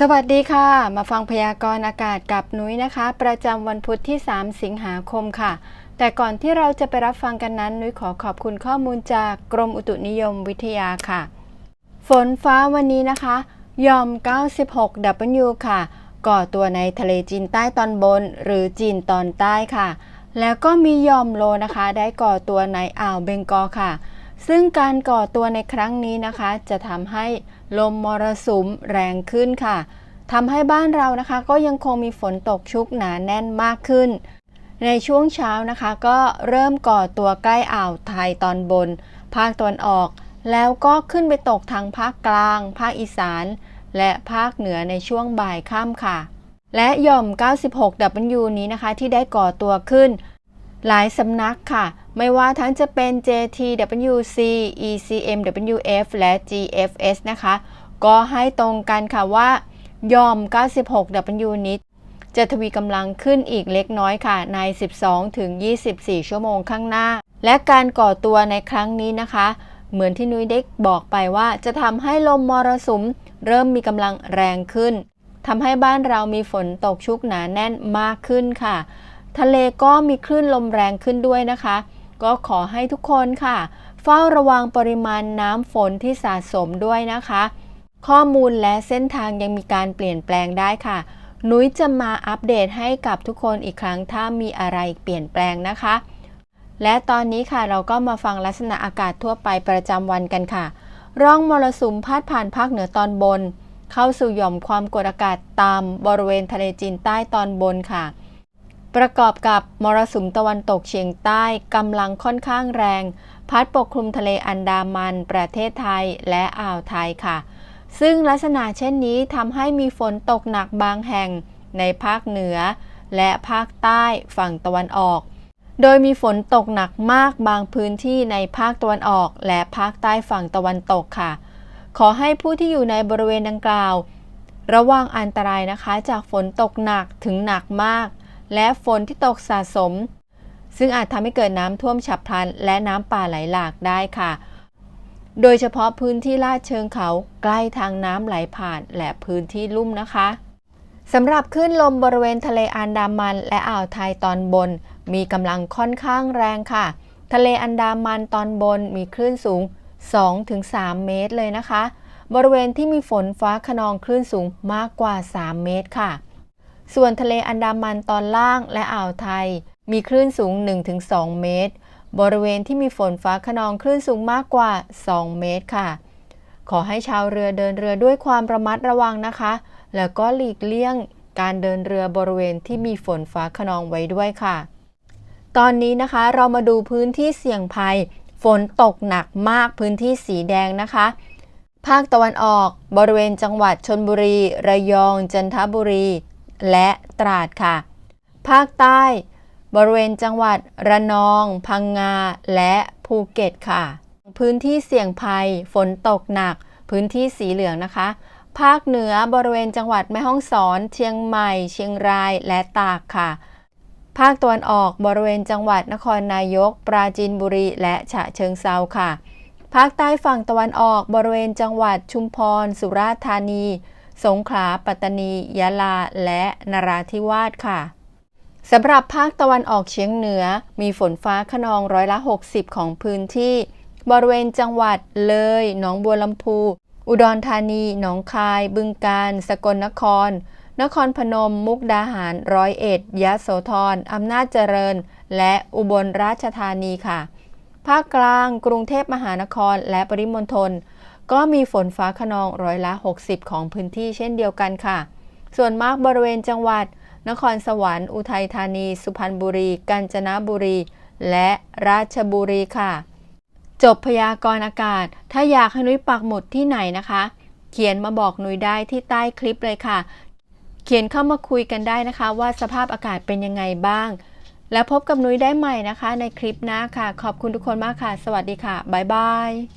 สวัสดีค่ะ มาฟังพยากรณ์อากาศกับนุ้ยนะคะ ประจำวันพุธที่ 3 สิงหาคมค่ะ แต่ก่อนที่เราจะไปรับฟังกันนั้น นุ้ยขอขอบคุณข้อมูลจากกรมอุตุนิยมวิทยาค่ะ ฝนฟ้าวันนี้นะคะยอม 96 W ค่ะ ก่อตัวในทะเลจีนใต้ตอนบน หรือจีนตอนใต้ค่ะ แล้วก็มียอมโลนะคะ ได้ก่อตัวในอ่าวเบงกอค่ะ ซึ่งการก่อตัวในครั้งนี้นะคะ จะทำให้ลมมรสุมแรงขึ้นค่ะทำให้บ้านเรานะคะก็ยังคงมีฝนตกชุกหนาแน่นมากขึ้น ในช่วงเช้านะคะก็เริ่มก่อตัวใกล้อ่าวไทยตอนบน ภาคตะวันออก แล้วก็ขึ้นไปตกทางภาคกลาง ภาคอีสาน และภาคเหนือในช่วงบ่ายค่ำค่ะ และหย่อม 96 W นี้นะคะที่ได้ก่อตัวขึ้น หลายสำนักค่ะ ไม่ว่าทั้งจะเป็น JTWC ECMWF และ GFS นะคะ ก็ให้ตรงกันค่ะว่ายอม 96 W นิดจะทวีกำลังขึ้นอีกเล็กน้อยค่ะ ใน 12 ถึง 24 ชั่วโมงข้างหน้า และการก่อตัวในครั้งนี้นะคะ เหมือนที่นุ้ยได้บอกไปว่าจะทำให้ลมมรสุม เริ่มมีกำลังแรงขึ้นทำให้บ้านเรามีฝนตกชุกหนาแน่นมากขึ้นค่ะ ทะเลก็มีคลื่นลมแรงขึ้นด้วยนะคะ ก็ขอให้ทุกคนค่ะ เฝ้าระวังปริมาณน้ำฝนที่สะสมด้วยนะคะ ข้อมูลและเส้นทางยังมีการเปลี่ยนแปลงได้ค่ะ นุ้ยจะมาอัปเดตให้กับทุกคนอีกครั้งถ้ามีอะไรเปลี่ยนแปลงนะคะ และตอนนี้ค่ะเราก็มาฟังลักษณะอากาศทั่วไปประจำวันกันค่ะ ร่องมรสุมพาดผ่านภาคเหนือตอนบน เข้าสู่หย่อมความกดอากาศต่ำบริเวณทะเลจีนใต้ตอนบนค่ะ ประกอบกับมรสุมตะวันตกเฉียงใต้กำลังค่อนข้างแรง พัดปกคลุมทะเลอันดามัน ประเทศไทยและอ่าวไทยค่ะ ซึ่งลักษณะเช่นนี้ทำให้มีฝนตกหนักบางแห่งในภาคเหนือ และภาคใต้ฝั่งตะวันออก โดยมีฝนตกหนักมากบางพื้นที่ในภาคตะวันออก และภาคใต้ฝั่งตะวันตกค่ะ ขอให้ผู้ที่อยู่ในบริเวณดังกล่าว ระวังอันตรายนะคะจากฝนตกหนักถึงหนักมาก และฝนที่ตกสะสม ซึ่งอาจทำให้เกิดน้ำท่วมฉับพลัน และน้ำป่าไหลหลากได้ค่ะ โดยเฉพาะพื้นที่ลาดเชิงเขาใกล้ทางน้ำไหลผ่านและพื้นที่ลุ่มนะคะสำหรับคลื่นลมบริเวณทะเลอันดามันและอ่าวไทยตอนบน มีกำลังค่อนข้างแรงค่ะ ทะเลอันดามันตอนบนมีคลื่นสูง 2-3 เมตรเลยนะคะ บริเวณที่มีฝนฟ้าขนองคลื่นสูงมากกว่า 3 เมตรค่ะ ส่วนทะเลอันดามันตอนล่างและอ่าวไทย มีคลื่นสูง 1-2 เมตร บริเวณที่มีฝนฟ้าขนองคลื่นสูงมากกว่า 2 เมตรค่ะ ขอให้ชาวเรือเดินเรือด้วยความระมัดระวังนะคะ แล้วก็หลีกเลี่ยงการเดินเรือบริเวณที่มีฝนฟ้าขนองไว้ด้วยค่ะ ตอนนี้นะคะเรามาดูพื้นที่เสี่ยงภัย ฝนตกหนักมากพื้นที่สีแดงนะคะ ภาคตะวันออก บริเวณจังหวัดชนบุรี ระยอง จันทบุรี และตราดค่ะ ภาคใต้ บริเวณจังหวัดระนอง พังงา และภูเก็ตค่ะ พื้นที่เสี่ยงภัย ฝนตกหนัก พื้นที่สีเหลืองนะคะ ภาคเหนือบริเวณจังหวัดแม่ฮ่องสอน เชียงใหม่ เชียงรายและตากค่ะ ภาคตะวันออกบริเวณจังหวัดนครนายก ปราจีนบุรี และฉะเชิงเซาค่ะภาคใต้ฝั่งตะวันออกบริเวณจังหวัดชุมพร สุราษฎร์ธานี สงขลา ปัตตานี ยะลา และนราธิวาสค่ะสำหรับภาคตะวันออกเฉียงเหนือ มีฝนฟ้าขนองร้อยละ 60 ของพื้นที่ บริเวณจังหวัดเลย หนองบัวลำพู อุดรธานี หนองคาย บึงกาฬ สกลนคร นครพนม มุกดาหาร ร้อยเอ็ด ยะโสธร อำนาจเจริญ และอุบลราชธานีค่ะ ภาคกลาง กรุงเทพมหานคร และปริมณฑล ก็มีฝนฟ้าขนองร้อยละ 60 ของพื้นที่เช่นเดียวกันค่ะ ส่วนมากบริเวณจังหวัด นครสวรรค์ อุทัยธานี สุพรรณบุรี กาญจนบุรี และราชบุรีค่ะ จบพยากรณ์อากาศ ถ้าอยากให้นุ้ยปักหมุดที่ไหนนะคะ เขียนมาบอกนุ้ยได้ที่ใต้คลิปเลยค่ะ เขียนเข้ามาคุยกันได้นะคะ ว่าสภาพอากาศเป็นยังไงบ้าง แล้วพบกับนุ้ยได้ใหม่นะคะ ในคลิปหน้าค่ะ ขอบคุณทุกคนมากค่ะ สวัสดีค่ะบ๊ายบาย